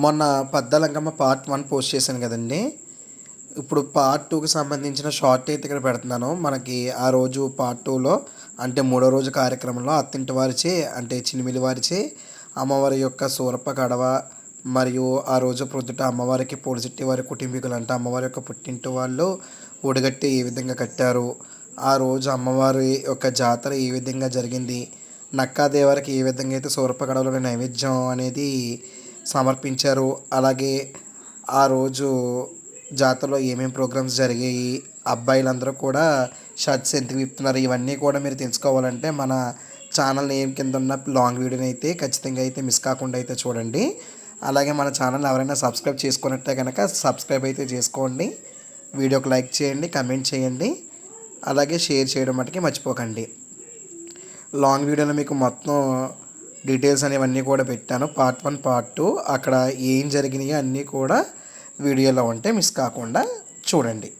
మొన్న పద్దలంకమ్మ part one post చేశాను కదండి. ఇప్పుడు పార్ట్ టూకి సంబంధించిన షార్ట్ అయితే ఇక్కడ పెడుతున్నాను. మనకి ఆ రోజు పార్ట్ టూలో అంటే మూడో రోజు కార్యక్రమంలో అత్తింటి వారిచి అంటే చినిమిలి వారిచే అమ్మవారి యొక్క సూరప్ప కడవ మరియు ఆ రోజు ప్రొద్దుట అమ్మవారికి పొడిచెట్టి వారి కుటుంబీకులు అంటే అమ్మవారి యొక్క పుట్టింటి వాళ్ళు ఒడిగట్టి ఏ విధంగా కట్టారు ఆ రోజు అమ్మవారి యొక్క జాతర ఏ విధంగా జరిగింది నక్కాదేవారికి ఏ విధంగా అయితే సూరప్ప కడవలో నైవేద్యం అనేది సమర్పించారు. అలాగే ఆ రోజు జాతరలో ఏమేమి ప్రోగ్రామ్స్ జరిగాయి అబ్బాయిలందరూ కూడా షర్ట్స్ ఎందుకు విప్పుతున్నారు ఇవన్నీ కూడా మీరు తెలుసుకోవాలంటే మన ఛానల్ నేమ్ కింద ఉన్న లాంగ్ వీడియోని అయితే ఖచ్చితంగా అయితే మిస్ కాకుండా అయితే చూడండి. అలాగే మన ఛానల్ ఎవరైనా సబ్స్క్రైబ్ చేసుకున్నట్టే కనుక సబ్స్క్రైబ్ అయితే చేసుకోండి. వీడియోకి లైక్ చేయండి కమెంట్ చేయండి. అలాగే షేర్ చేయడం మటుకి మర్చిపోకండి. లాంగ్ వీడియోలో మీకు మొత్తం డీటెయిల్స్ అనేవన్నీ కూడా పెట్టాను. Part one part two. అక్కడ ఏం జరిగినాయి అన్నీ కూడా వీడియోలో ఉంటే మిస్ కాకుండా చూడండి.